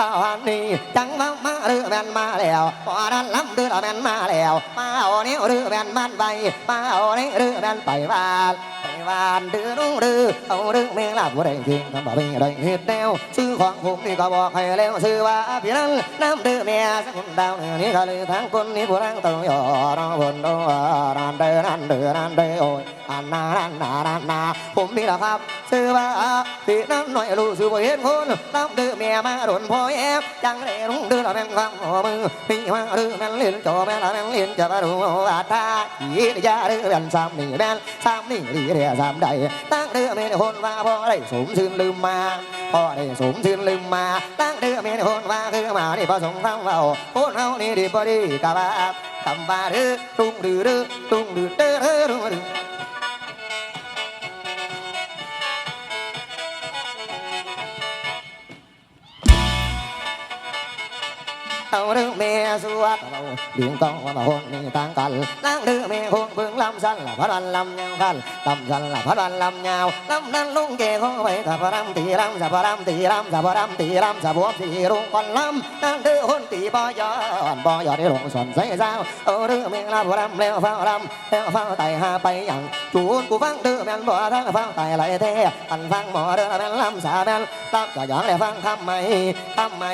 ตอนนี้จังมามาเรือแมนมาแล้วพอนั้นล้ำเรือแมนมาแล้ว มาเอาเนี้เรือแมนมันไปมาเอาเนี้เรือแมนไปบ้าน ไปบ้านเดือรุ่งเรือเอาเรือแมงลาบว่าได้จริงทำบ่ไม่ได้เฮ็ดแนวซื้อของผมนี่ก็บอกให้แล้วซื้อว่าพี่นั้นน้ำเดือแม่สักคนดาวเหนือนี้ก็เลยทั้งคนนี้ผู้รังตัวย่อน้องบนโดนันเดือนันเดือนันเดือโอ้ยอันนานันนานันนาผมนี่แหละครับซื้อว่าพี่นั้นหน่อยรู้ซื้อบ่เห็นคนน้ำเดือแม่มาโดนพ่อแอบจังเลยรุ่งเดือแม่งฟังหัวมือพี่มาเดือแม่งเลี้ยนจอแม่ละแม่งเลี้ยนจะมาดูว่าตาอียาเดือแม่งซ้ำนี่แม่งซ้ำนี่ดีเรียสามใดตั้งเดือแม่คนว่าพ่อได้สมชื่นลืมมาพ่อได้สมชื่นลืมมา ตั้งเดือแม่คนว่าคือมานี่พอสงฟังเราพูดเฮานี่ดีพอดีกะบาทำบาดื้อรุ่งเดือตุ้งเดือเด้อรุ่งเดือเอเรือ แม่สวดเราเลี้ยงต้องว่ามาคนนี่ต่างกันนั่งเรือแม่คงเพิ่งลำสั้นละพันลำยาวกันลำสั้นละพันลำยาวลำนั้นลุงเกเขาไปกับพรำตีรำสับพรำตีรำสับพรำตีรำสับวบสีรุงก่อนลำนั่งเดือคนตีปอยอนปอยอนได้ลงสอนใส่เจ้าเอาเรือแม่ลำพรำแล้วเฝ้าลำแล้วเฝ้าไต่หาไปอย่างจูนกูฟังเดือแม่นบ่ทั้งเฝ้าไต่ไหลเทอันฟังหมอเดือแม่นลำสาแม่นลำก็ย้อนแล้วฟังคำไม่คำไม่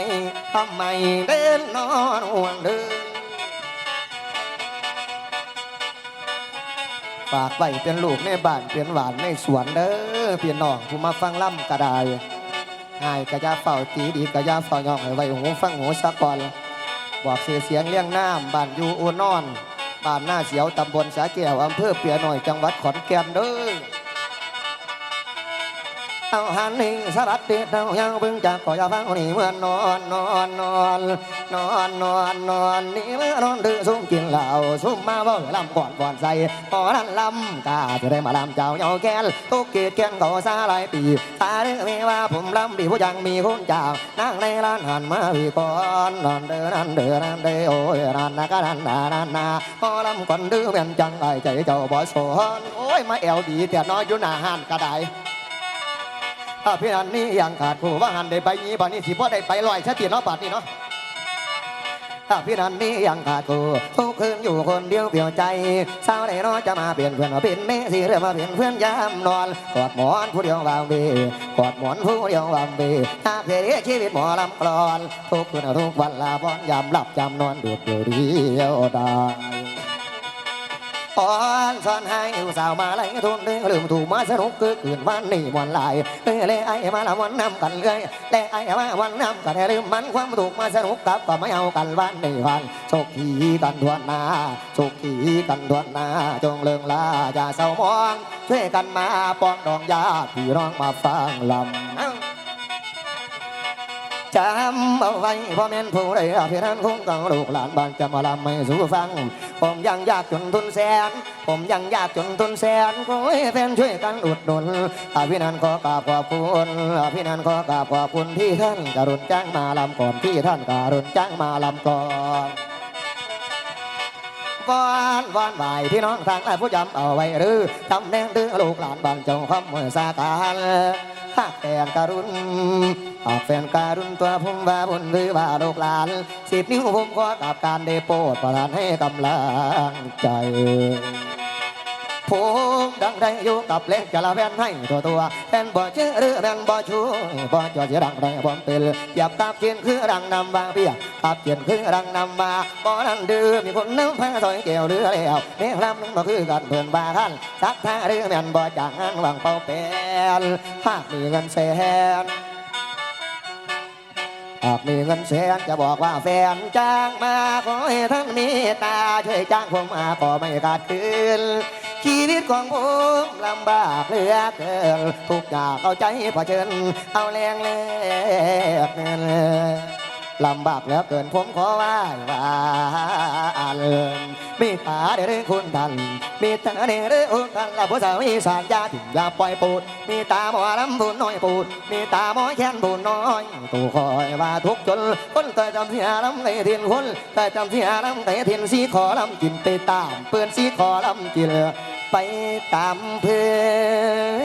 คำไม่เดินนอนห่วงเดินฝากไว้เป็นลูกในบ้านเป็นหวานในสวนเด้อพี่น้องผู้มาฟังล่ำกระไดง่ายกะยาเฝ้าตีดีกะยาเฝ้ายองให้ไว้หูฟังหูสักก่อนบอกเสียเสียงเลี้ยงน้ำบ้านอยู่อูนอนบ้านหน้าเสียวตำบลสาแก้วอำเภอเปียหน่อยจังหวัดขอนแก่นเด้อ เอาหันนี่สลัดติดเอายังเพิ่งจากก็อย่าฟังนี่เมื่อนอนนอนนอนนอนนอนนอนนี่เมื่อนอนดื้อซุ่มกินเหล้าซุ่มมาบ่ลำก่อนก่อนใส่พอนั้นลำกาจะได้มาลำเจ้าเหยาแก้นตุกเกียดแก้นก็ซาหลายปีตาเด้อไม่ว่าผมลำดีผู้ยังมีคนเจ้านั่งในร้านหันมาพี่ก่อนนอนเด้อนั่นเด้อนั่นเด้อโอ้ยนั่นนะก็นั่นนานั่นนาพอลำก่อนดื้อเป็นจังไอใจเจ้าบ่สนโอ้ยมาแอวดีแต่น้อยอยู่หน้าหันก็ได้ ถ้าพี่นันนี่ยังขาดผู้ว่าหันได้ไปนี้บัดนี้สิพ่อได้ไปลอยชะตีเนาะบาดนี้เนาะถ้าพี่นันนี่ยังขาดกูทุกคืนอยู่คนเดียวเปลี่ยวใจเศร้าได้เนาะจะมาเปลี่ยนเพื่อนมาเป็นเมสิเรื่องมาเปลี่ยนเพื่อนยามนอนกอดหมอนผู้เดียววางเบกอดหมอนผู้เดียววางเบถ้าเสียชีวิตหมอลำกลอนทุกคืนทุกวันลาบอนยามหลับยามนอนดูดเดียวเดียวดาย อ่อนสอนให้สาวมาไหลทุนเรื่องลืมถูกมาสนุกคือคืนวันนี้วันลายเอ้เลยไอ้มาละวันน้ำกันเลยเลยไอ้มาวันน้ำกันลืมมันความถูกมาสนุกกับก็ไม่เอากันวันนี้วันโชคดีกันทวนหนาโชคดีกันทวนหนาจงเลิงลาอย่าเศร้ามองช่วยกันมาปองดองญาพี่น้องมาฟังลำ จำเอาไว้พ่อแม่ผู้ใดอาภิรันคงต้องลูกหลานบ้านจะมาลำไม่สู้ฟัง ผมยังยากจนทุนแสน ผมยังยากจนทุนแสนขอให้แฟนช่วยกันอุดหนุนอาภินันขอกราบขอบคุณอาภินันขอกราบขอบคุณที่ท่านกรุณจ้างมาลำก่อนที่ท่านกรุณจ้างมาลำก่อนวอนวอนไหวพี่น้องทางผู้ยำเอาไว้หรือทำแนงดื้อลูกหลานบ้านจงคำมือสาการ หากแฟนการุณหากแฟนการุณตัวผมว่าบุญหรือว่าลูกหลานสิบนิ้วผมขอกับการได้โปรดประทานให้กำลังใจ ผมดังได้อยู่กับเล็กจะละแฟนให้ตัวตัวแฟนบ่เชื่อหรือแฟนบ่ช่วบ่จอดเสียดังได้บ่เป็นหยับกับเกียนคือดังนำบางเปียกับเกียนคือดังนำมาบ่นั่นดื้อมีคนน้ำผาซอยเกี่ยวเรือแล้วเม่ลำนึงบ่คือกันเพื่อนบาท่านสักท่าหรือแม่นบ่จางงานวางเป่าเป็นหากมีเงินแสน หากมีเงินแสนจะบอกว่าแฟนจ้างมาขอให้ท่านมีตาช่วยจ้างผมมาก็ไม่ขาดคืนชีวิตของผมลำบากเหลือเกินทุกอย่างเอาใจเผชิญเอาแรงเล็กลำบากเหลือเกินผมขอไหว้วาน มีตาเด้อคุณท่านมีตาเด้อคุณท่านและผู้สาวอีสานยาถิ่นยาปล่อยปูด มีตาหมอลำบุญน้อยปูด มีตาหมอแค้นบุญน้อยตู่คอยว่าทุกจน คนเคยจำเสียลำเคยเทียนคนเคยจำเสียลำเคยเทียนสีขอลำกินไปตามเปื้อนสีขอลำกินไปตามเพื่อ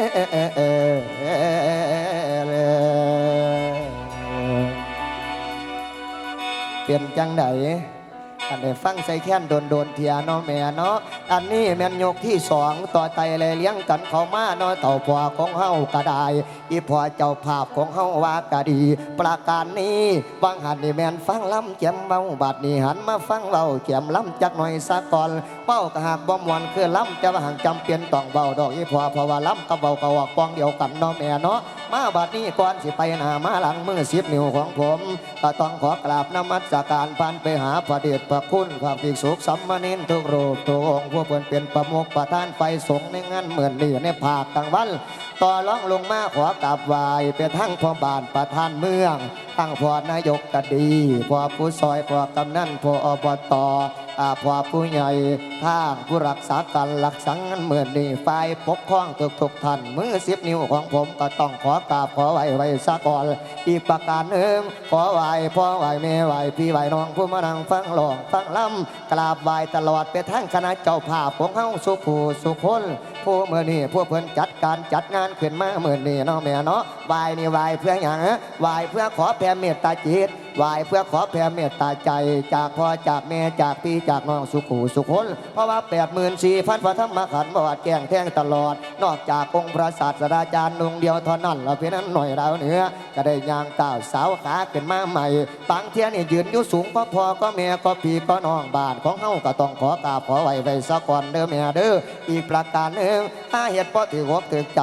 นเปลี่ยนจังได อันได้ฟังใส่แค้นโดนโดนเทียเนาะแม่เนาะอันนี้แม่นยกที่สองต่อไตเลยเลี้ยงกันเขามาเนาะเต่าพ่อของเฮาก็ได้อีพ่อเจ้าภาพของเฮาว่าก็ดี ประการนี้บางหันนี่แม่นฟังล้ำแจมเบาบัดนี้หันมาฟังเบาแจมล้ำจักหน่อยซะก่อนเป้ากะหากบ่มวนคือล้ำจะว่าหังจำเป็นต้องเบาดอกอีพ่อเพราะว่าล้ำกับเบาก็ว่าปองเดียวกันเนาะแม่เนาะมาบัดนี้ก่อนสิไปหน้ามาหลังมือสิบนิ้วของผมก็ต้องขอกราบนมัสการพันไปหาพระเดชพระคุณพระภิกษุสัมมาเนนทุกรูปทุกองค์ผู้เพิ่นเป็นประมุขประธานไฟสงในงานเหมือนนี่ในภาคกลางวันต่อร้องลงมาขอกราบไหว้ไปทั้งพ่อบานประธานเมืองทั้งพ่อนายกก็ดีพ่อผู้ซอยพ่อกำนันพ่ออบตอาพ่อผู้ใหญ่ทางผู้รักษาการหลักสังเมือนนี่ฝ่ายปกครองทุกทุกท่านมือสิบนิ้วของผมก็ต้องขอกราบขอไหว้ไว้ซะก่อนอีกประการหนึ่งขอไหว้พ่อไหว้แม่ไหว้พี่ไหว้น้องผู้มานั่งฟังหลองฟังล่ำกราบไหว้ตลอดไปทั้งคณะเจ้าภาพของเฮาสุขูสุคน ผู้เมื่อนี่ผู้เพิ่นจัดการจัดงานขึ้นมาเมื่อนี่เนาะแม่เนาะไหว้นี่ไหว้เพื่ออย่างฮะไหว้เพื่อขอแผ่เมตตาจิต ไหวเพื่อขอแผ่เมตตาใจ จากพ่อจากแม่จากพี่จากน้องสุขูสุคนเพราะว่าแปดหมื่นสี่พันพระธรรมขันธ์บวชแก่งแท่งตลอด นอกจากองค์พระศาสดาจารย์องเดียวเท่านั้นเราเพียงนั้นหน่อยเราเนื้อก็ได้ย่างก้าวสาวขาขึ้นมาใหม่บางเที่ยนี่ยืนอยู่สูงก็พอก็แม่ก็พี่ก็น้องบานของเฮาก็ต้องขอกราบขอไหว้ไว้สะก่อนเด้อแม่เด้ออีกประการหนึ่งถ้าเหตุเพราะถือหกถือใจ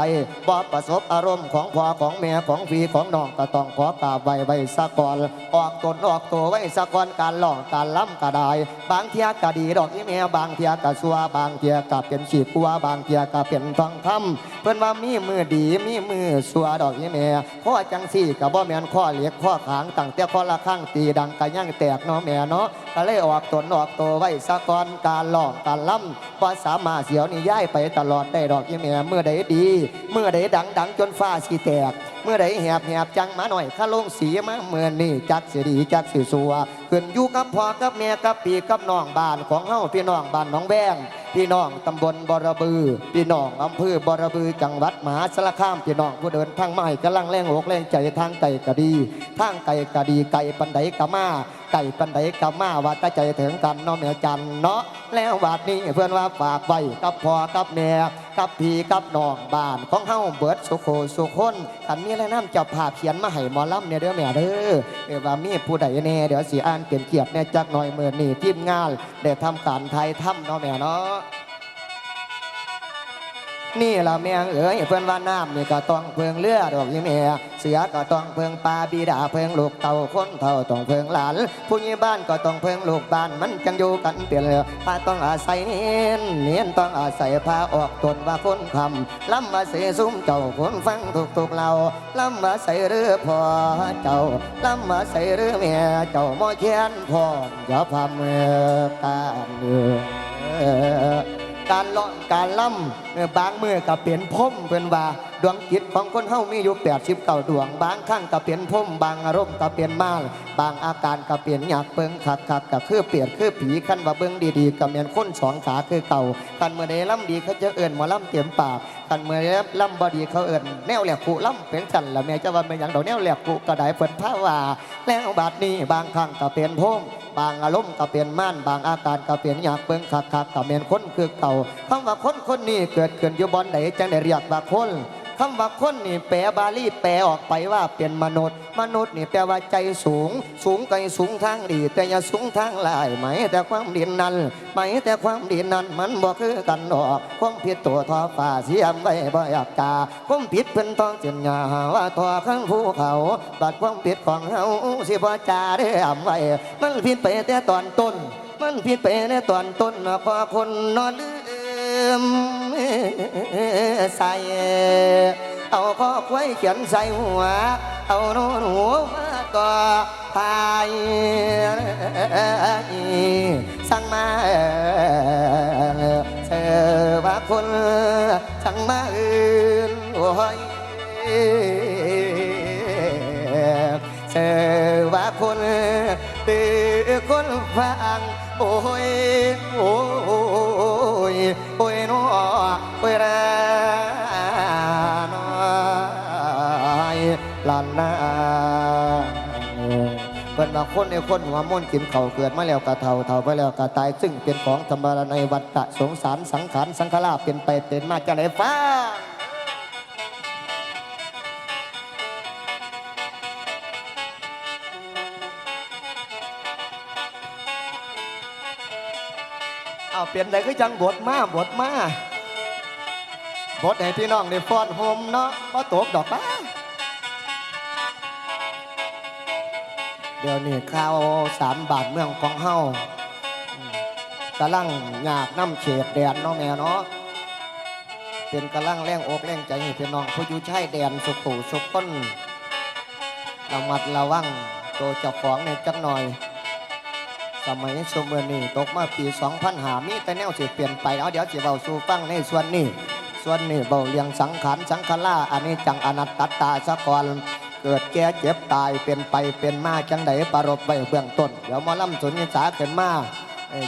บ่ประสบอารมณ์ของพ่อของแม่ของพี่ของน้องก็ต้องขอกราบไหว้ไว้สะก่อนออกตนออกตัวไว้สะก่อนการหลอกการล้ำก็ได้บางเทียก็ดีดอกอีแม่บางเทียก็สัวบางเทียก็เป็นฉีกัวบางเทียก็เป็นทองคำเพิ่อนว่ามีมือดีมีมือสัวดอกอีแม่ข้อจังสี่ก็บ่แม่นข้อเหล็กข้อขางตั้งแต่ข้อละข้างตีดังก็ยังแตกเนาะแม่เนาะก็เลยออกตนออกตัวไว้สะก่อนการหลอกการล้ำพอสามารถเสียวนี่ย้ายไปตลอดได้ดอกอีแม่เมื่อใดดีเมื่อใดดังดังจนฟ้าสิแตก เมื่อใดแหบแหบจังมาหน่อยข้าลงสีมาเมื่อนี่จักสียดีจักสิสัวขึ้นอยู่กับพ่อกับแม่กับปีกับน้องบ้านของเฮาพี่น้องบ้านน้องแวงพี่น้องตำบลบรบือ พี่น้องอำเภอบรบือจังหวัดมหาสารคามพี่น้องผู้เดินทางใหม่กำลังแรงอกแรงใจทางไก่ก็ดีทางไก่ก็ดีไก่ปันไดกะมา ไก่ปันไดกะมาว่าแตาใจถึงกันเนาะแม่จันเนาะแล้วบาดนี้เพื่อนว่าฝากไว้กับพ่อกับแม่กับพี่กับน้องบ้านของเฮาเบิดสุโคสุคนกันมีอะไรน้ำจับภาเขียนมาให้หมอลำเนี่ยเด้อแม่เด้อเออว่ามีผู้ใดแน่เดี๋ยวสีอ่านเกียนเกียรติแน่จักหน่อยเมื่อนี่ทีมงานได้ทำการไทยทำเนาะแม่เนาะ นี่ละแมงเอ๋ยเพื่อนว่าน้ำนี่ก็ต้องเพิงเลือดอกยี่แม่เสือก็ต้องเพิงปลาบีดาเพิงลูกเต่าคนเท่าต้องเพิงหลานผู้ใหญ่บ้านก็ต้องเพิงลูกบ้านมันจังอยู่กันเปลี่ยนเลยพาต้องอาศัยเนียนเนียนต้องอาศัยพาออกตนว่าคนคำล้ำมาเสียซุ้มเจ้าคนฟังทุกทุกเราล้ำมาใส่เรือพอเจ้าล้ำมาใส่เรือแม่เจ้ามอเขียนพออย่าพาเมื่อกาเมือ การล่อการล่ำบางมือก็เปลี่ยนพมเป็นว่าดวงจิตของคนเฮามีอยู่แปดสิบเก้าดวง บางข้างก็เปลี่ยนพมบางอารมณ์ก็เปลี่ยนมาลบางอาการก็เปลี่ยนหยากเปิงขัดขักก็คือเปลี่ยนคือผีขั้นว่าเบิ่งดีๆก็เมียนคนสองขาคือเก่ากันเมื่อใดล่ำดีเขาจะเอิ่นหมอล่ำเตียมปาก กันเมื่อล่ำบดีเขาเอิ่นแนวแหลกกุล่ำเป็นกันละแม่จะว่าเป็นอย่างดอกแนวแหลกกุก็ได้เพิ่นพาว่าแล้วบาดนี้บางครั้งก็เปลี่ยนพมบางอารมณ์ก็เปลี่ยนม่านบางอาการก็เปลี่ยนอยากเบิ่งคักคักก็เปลี่ยนคนคือเก่าคำว่าคนคนนี้เกิดขึ้นอยู่บอนไหนจังได้เรียกว่าคนคำว่าคนนี่แปลบาลีแปลออกไปว่าเป็นมนุษย์ มนุษย์นี่แปลว่าใจสูง สูงไกลสูงทางดี แต่อย่าสูงทางลายไหมแต่ความดีนั้นไหมแต่ความดีนั้นมันบ่คือกันดอกความผิดตัวทอฟ้าเสียมไว้บ่อยากกาความผิดเพิ่นต้องจีนยาว่าทอข้างภูเขา บัดความผิดของเฮาสิบ่จาได้อำไว้ มันผิดไปแต่ตอนต้น มันผิดไปในตอนต้นนะพอคนนอนลืมใส่เอาข้อควายเขียนใส่หัว เอาโน้นหัวมาต่อทายสั่งมา ว่าคนทั้งมาอื่นโอ้ยเธอว่าคนตื่นคนฟังโอ้ยโอ้ยโอ้ย คนในคนหัวม่นกินเข่าเกิดมาแล้วกะเท่าเท่าไปแล้วกะตาย ซึ่งเป็นของธรรมดาในวัฏฏะสงสารสังขารสังขารเป็นไปเป็นมาจากไหนฟ้าเอาเปลี่ยนใดก็จังบทมาบทมาบทให้พี่น้องได้ฟ้อนโฮมเนาะก็ตกดอกบ้า เดี๋ยวนี้ข้าวสามบาทเมืองของเฮาอืมกำลังอยากน้ำเฉดแดนเนาะแม่เนาะเป็นกำลังแรงอกแรงใจให้พี่น้องผู้อยู่ใชายแดนสุขุสุขต้นระมัดระวังตัวเจ้าของในจักหน่อย สมัยสมัยนี้ตกมาปี2000หามีแต่แนวสิเปลี่ยนไปเอาเดี๋ยวสิเบาสู่ฟังในส่วนนี้ ส่วนนี้เบาเรียงสังขารสังขารล่าอันนี้จังอนัตตตาสะกอน เกิดแก่เจ็บตายเป็นไปเป็นมาจังใดปรบไว้เบื้องต้น เดี๋ยวมอลำสุนิสาขึ้นมา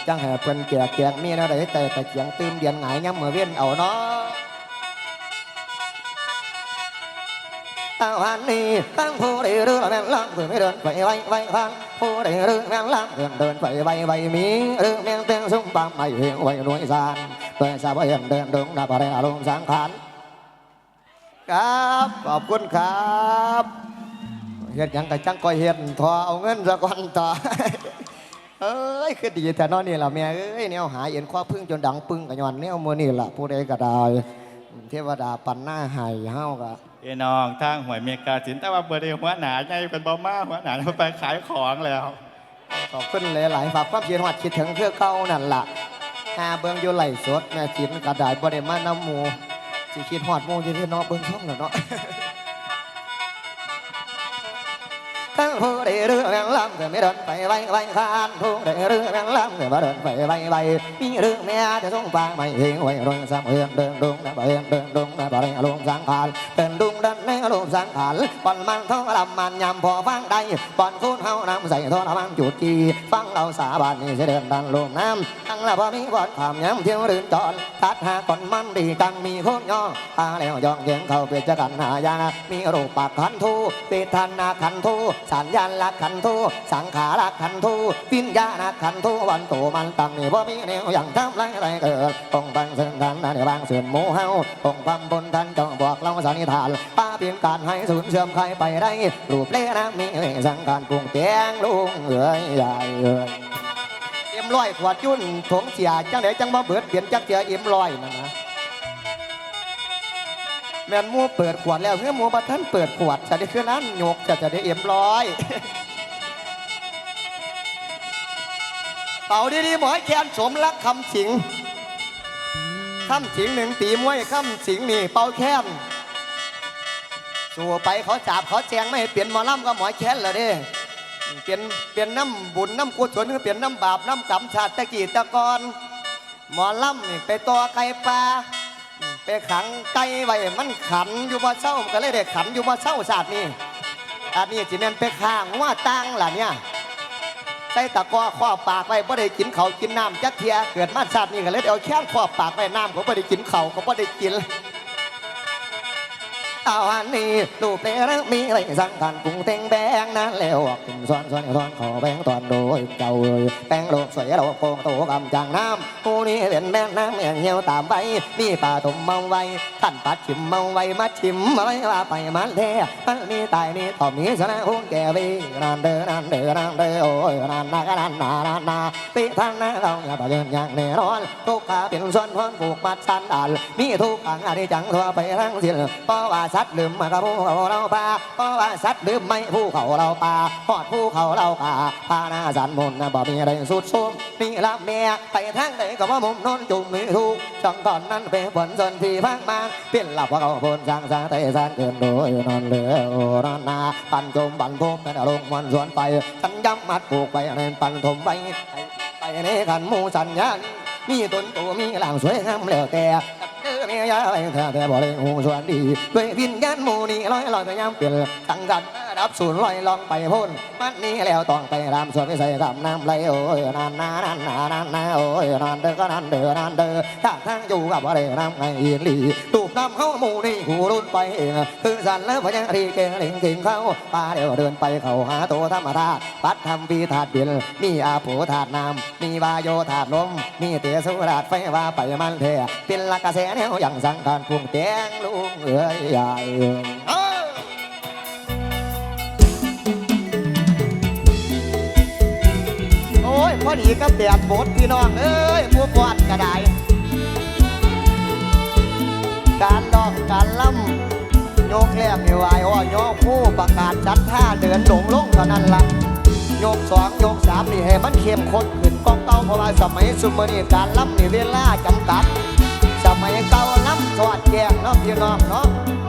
จังแห่เพิ่นแก่แกงมีนวใดแต่แตะเกียงตื่มเดียนหงายย้ำเมื่อเว้นเอาเนาะตาวันนี้ตั้งผู้ใดเรือแม่นล่างเพื่อไม่เดินไปไว้ไว้ข้างผู้ใดเรือแม่นล่างเดินเดินไปไว้ไว้มีเรือแม่งเต็งสุ่มปังไม่เหี่ยวไว้หน่วยซานโดยสาวเห็นเดินดงนาบะเรอารมณ์สังขาร ครับ ขอบคุณครับเฮ็ดหยังกะจังก็เฮ็ดทอเอาเงินซะก่อนต่อ เอ้ยคือดีแต่นอนนี่ล่ะแม่เอ้ยแนวหาเอ็นข้อพึ่งจนดังปึ้งกะย้อนแนวมือนี่ล่ะผู้ใดก็ได้เทวดาปันหน้าให้เฮาก็เอ้น้องทางหวยเมกาสินแต่ว่าเบอร์เดียวหัวหนาใหญ่เป็นบอมาหัวหนาไปขายของแล้วขอบคุณหลายๆฝากความคิดฮอดคิดถึงเพื่อเก่านั่นล่ะหาเบิ่งอยู่ไหลฟ์สดแม่จินกระดาษบ่ได้มาน้ำหมู สิคิดหอดหมูอยู่ที่เนาะเบิ่งช่องน่ะเนาะ ทั้งผู้ใดเรือแมงลำก็ไม่เดินไปไว้ไว้คานผู้ใดเรือแมงลำก็มาเดินไปไว้ไว้มีเรือแม่จะส่งฟางไม่เฮงไว้รวยสามเฮือนเดินดุงนะบ่เฮือนเดินดุงนะบ่ได้ลงสังขารเดินดุงเดินในลงสังขารปอนมันท้องลำมันยำพอฟังได้ปอนคูนเฮานำใส่ทอดมันจุดจีฟังเราสาบานนี่จะเดินดันลงน้ำทั้งละพอมีบอดความยำเที่ยวเดินจอนทัดหาก่อนมันดีจังมีโคนย่อพาแล้วยองเยียงเขาเปียจะกันหายามีรูปปากขันทูเปทานาขันทูสัญญาณละขันทูสังขาระขันทูวิญญาณขันทูวันโตมันตั้งนี่บ่มีแนวอย่างทำไรไรเกิดองค์บังเสื่อมทันนั่นบางเสื่อมหมูเฮาองค์ความบนทันจงบอกเราสันนิษฐานป้าเพียงการให้สูญเสื่อมใครไปได้รูปเล่นะมีสังการปรุงแต่งลุงเอ๋ยใหญ่เอ๋ยเอ็มร้อยขวดยุ่นถงเสียจังไดจังบ่เบิดเปลี่ยนจักเสียเอ็มร้อยนั่นนะ แม่นมูเปิดขวดแล้วเมื่อมูบัท่านเปิดขวดจะได้ขึ้นนั้นโยกจะจะได้เอ็มร้อยเป่าดีๆหมอยแคนสมรักคำสิงคำสิงหนึ่งตีมวยคำสิงนี่เป่าแค้นสู่ไปเขาจับเขาแจงไม่ให้เปลี่ยนหมอลำก็หมอยแค้นเลยเด้เปลี่ยนเปลี่ยนน้ำบุญน้ำกุศลก็เปลี่ยนน้ำบาปน้ำกรรมชาติตะกี้ตะกอนหมอลำนี่ไปตัวไก่ปลา ไปขังไก่ไว้มันขันอยู่บ่เศร้าก็เลยได้ขันอยู่บ่เศร้าศาสตร์นี่อันนี้สิแม่นไปข้างว่าตังล่ะเนี่ยใส่ตะก้อครอบปากไว้บ่ได้กินเขากินน้ำจักเทียเกิดมาศาสตร์นี่ก็เลยเอาแค้นครอบปากไว้น้ำก็บ่ได้กินเขาก็บ่ได้กิน เอาอันนี้ลูกเตระมีไรสังกันปรุงแต่งแบงนั้นแล้วถึงซ้อนซ้อนซ้อนขอแบงตอนโดยเจ้าเอ้ยแบงโลกสวยโลกโกงโตกำจังน้ำผู้นี้เป็นแม่น้ำเมียงเหี่ยวตามไปมีป่าถมเมาไว้ท่านปัดชิมเมาไว้มาชิมไว้ว่าไปมันแท้มันมีตายมีต่อมีชนะหุ่นแก่วีนานเด้อนานเด้อนานเด้อโอ้ยนานนานนานนานนาปีทางนาเราอย่าไปเดินอย่างแน่นอนทุกขาเป็นส่วนพ้นผูกมัดสันดานมีทุกขังอธิจังทั่วไปทั้งสิ้นเพราะว่าสัตว์ลืมมากับภูเขาเราป่าเพราะว่าสัตว์ลืมไม่ภูเขาเราป่าหอดภูเขาเรากาพาหนาสันมนต์นบ่มีอะไรสุดซุ่มนี่ละแม่ไปทางใดก็ว่ามุมนนจุ่มมีทุกจังตอนนั้นเป็นฝนสนที่พังมาเป็นหลับว่าเขาบนสร้างสร้างเตะสานเกินโดยนอนเหลือนอนนาปันจมปันพบเป็นลงมันสวนไปฉันย้ำมัดผูกไปในปันถมไปไปในขันมูสัญญาณมีต้นตัวมีหลังสวยงามแล้วแต่ ยาเลยแท้แท้บอกเลยหูสวัสดีด้วยวิญญาณหมูนีลอยลอยพยายามเปลี่ยนตั้งกัน ดับศูนย์ลอยลองไปพ่นมันนี้แล้วต้องไปรำสวนไปใส่กับน้ำไหลโอ้ยนานนานานนานานนาโอ้ยนานเด้อก็นานเด้อนานเด้อถ้าทางอยู่กับอะไรน้ำไงอีหลีตูบน้ำเข้าหมู่นี่หูรุ่นไปเองคือสันแล้วพญารีเก่งเล่งเก่งเข้าป่าเดี๋ยวเดินไปเขาหาตัวธรรมธาตุปัดทำวีธาตุเดียมีอาโผธาตุน้ำมีวายโยธาตุลมมีเตสุราชไฟว่าไปมันเทเป็นละกระแสแนวอย่างสังการพุ่งแตงลุงเอ้ยใหญ่ ดีกับแดดบดพี่น้องเอ้ยพวกวาดกระไดการดอกการล่ำโยกแรกนี่วายอ้อโยกผู้ประกาศจัดท่าเดินหลงลงเท่านั้นละโยกสองโยกสามนี่ให้มันเข้มข้นขึ้นกองเก่าเพราะว่าสมัยซุมอนี่การล่ำนี่เวลาจำกัด สมัยเก่าล่ำสอดแจ้งเนาะพี่น้องเนาะ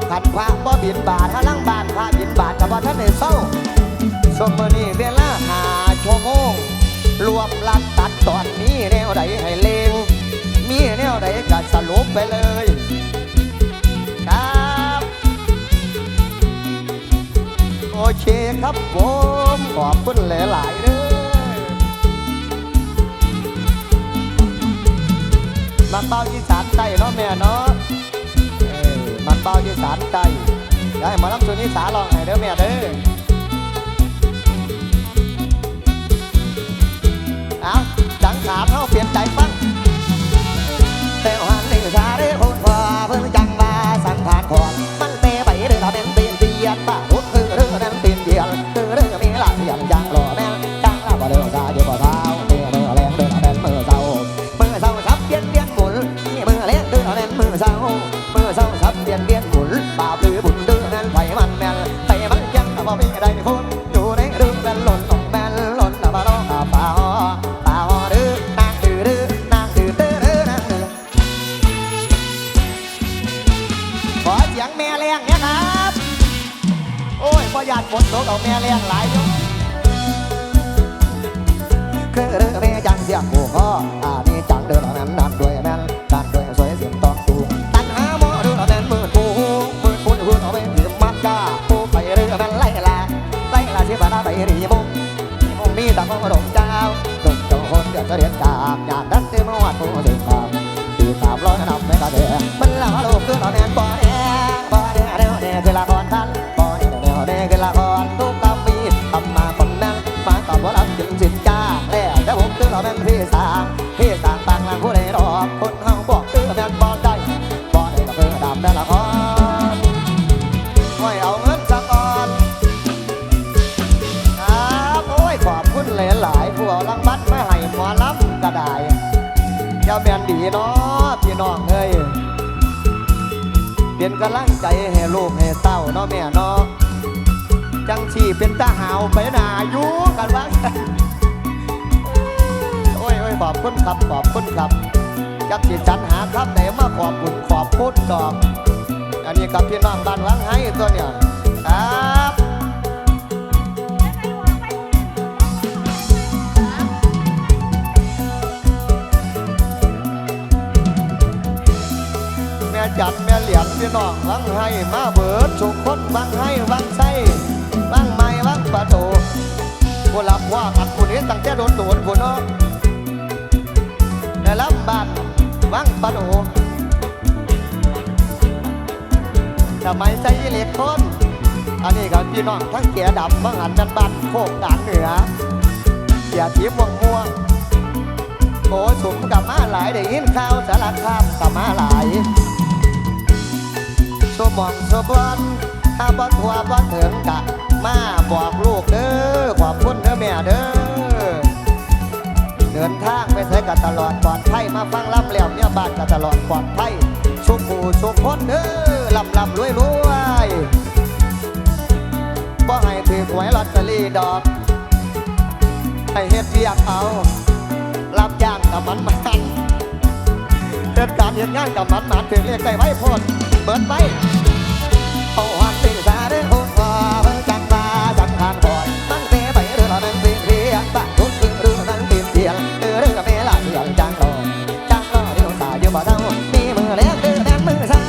ขันพระบ่บินบาทถ้าลังบานพระบินบาทกับว่าท่านในเศร้าสมอนี่เวลาหาชั่วโมง รวมลักตัดตอนนี้แนวใดให้เลง มีแนวใดก็สรุปไปเลยครับโอเคครับผมขอบคุณหลายๆเด้อมันเบาที่สานใต้เนาะแม่เนาะมันเบาที่สานใต้ได้มารับสุนิสาลองให้เด้อแม่เด้อ เอาดังขาเท่าเปลี่ยนใจฟังแต่วันนี่ชาเด้ค ละโล กำลังใจให้ลูกให้เต้าเนาะแม่เนาะจังชีเป็นตาหาวไปหนาอยู่กันว่าโอ้ยโอ้ยขอบคุณครับขอบคุณครับจักจิจันหาครับไหนมาขอบคุณขอบคุณดอก มาเบิดสุขคนวังให้วังไส้วังไม้วังประตูผู้รับว่ากันผู้นี้ตั้งแต่โดนโดนผู้เนาะแต่ลำบบากวังประตูทำไมใจเหล็กคนอันนี้กับพี่น้องทั้งเกียดำบางหันจันบันโคกกลางเหนือเกียทีม่วงม่วงโอ้สุมกับมาหลายได้ยินข่าวสารคามกับมาหลาย สมองสบวนถ้าบ่ทัวบ่ถึงกะ มาบอกลูกเด้อขอบคุณเด้อแม่เด้อ เดินทางไปใช้กันตลอดปลอดภัยมาฟังลำแล้วเนี่ยบ้านกันตลอดปลอดภัยสุขผู้สุขคนเด้อลำลำรวยรวยบ่ให้ถือหวยลอตเตอรี่ดอกให้เฮ็ดเวียกเอารับจ้างกับมันมันเหตุการเหตุงานกับมันมันถึงเรียกได้ไว้พ้น เบิดไปโอ้ฮักเป็นสาเด้โอ้ฟาจังตาจังทานบอยตั้งแต่ไปเรื่อนั้นเป็นเรียงปากทุกเรือนั้นเป็เดียงเออเรือเมลาเสียงจังรอจังรอเดี๋ยวตาเดี๋ยวบ่เท่ามีมือแรงเดินแรงมือเศร้า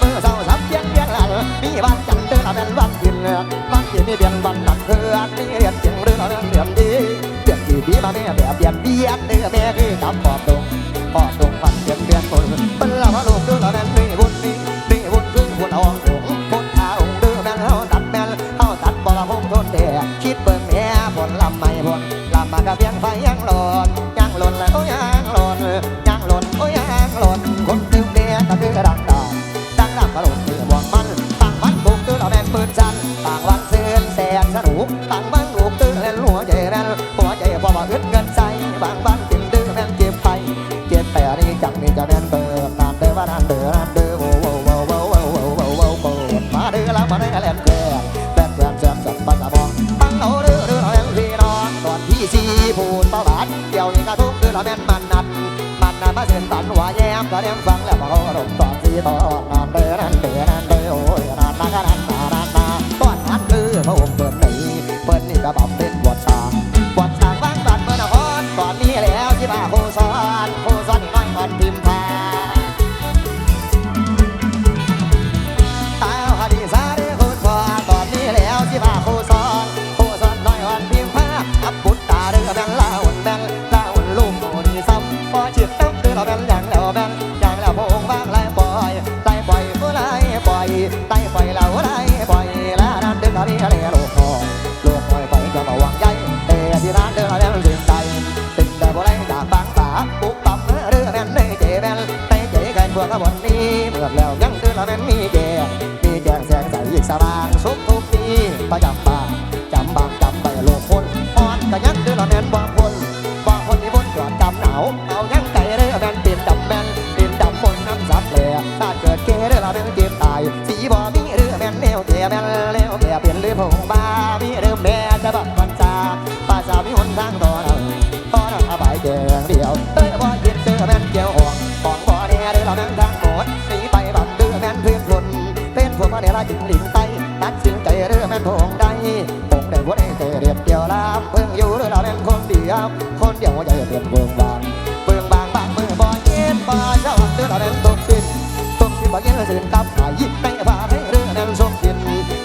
มือเศร้าสับยันยันพียงหลังมีวันจังเดินแรงวันกินเนื้อวันกินนี่เบียงบ้านตัดเพื่อนี่ มาในแหลมแกงแบกแบกแซมสับปัสสาวะปังเอาเรือเรือแหลมพี่น้องตอนพี่สี่พูนเป้าหลานเกี่ยวยิงกระทุกคือเราแม่นมันนัดมันนัดมาเส้นสันหัวแย้มก็เดียงฟังแล้วมาเขาลงตอนสี่ตอนนอนเดิอนั่นเดิน ละบทนี้เมื่อแล้วยังคือเราเป็นมีแก่มีแกงแสงใสอีกสว่างสุขทุกทีประจำ ตัดสิ่งใจเรื่องแม่นพงได้พงได้วันใจเรียบเดียวลาเพิ่งอยู่หรือเราเป็นคนเดียวคนเดียวใจเป็นเบื้องบางเบื้องบางบางมือบ่เย็นบ่เช้าตื่นเราเป็นตกสินตกสินบ่เย็นสินตับหายิ่งในผ้าให้เรื่องนั้นสมกิน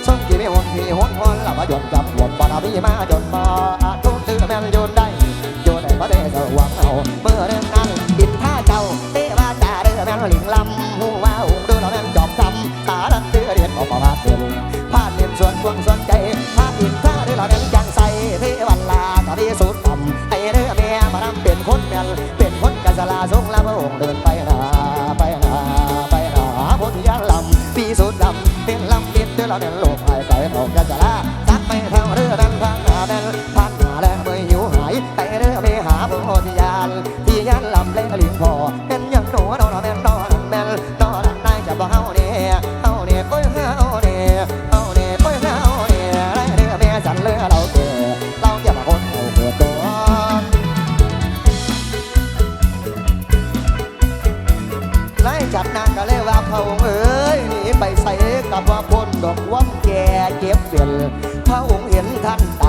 สมกินไม่หวนที่หวนหวนเราบ่หย่อมจำหวนบ่เราพี่มาจนบ่ ด่นลูกหายไปตเกระจะลาซักไม่เท่าเรือนั้นทางหาเดินทางหาแลเมื่อหิวหายแต่เรือไปหาผู้โอที่ยานที่ยานลำเล่นลิงพอเป็นยังหนูน เสียนพระองค์เห็นท่านต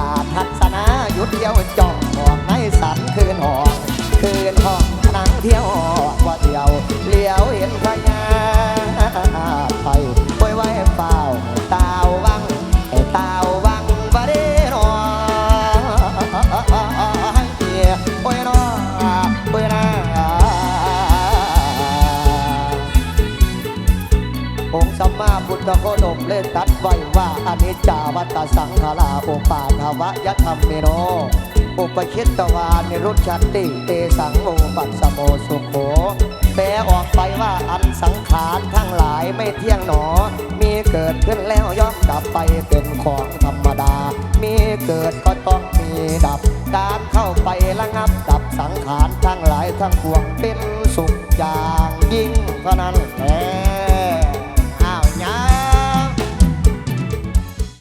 เลยตัดไว้ว่าอันนี้จาวัตสังขาราอุปาทวะยธรรมเมโน อุปคิดตวานในรุชันติเตสังโอปัสโมสุโขแปลออกไปว่าอันสังขารทั้งหลายไม่เที่ยงหนอ มีเกิดขึ้นแล้วย่อมดับไปเป็นของธรรมดา มีเกิดก็ต้องมีดับ การเข้าไประงับดับสังขารทั้งหลายทั้งปวงเป็นสุขอย่างยิ่งเท่านั้นแท้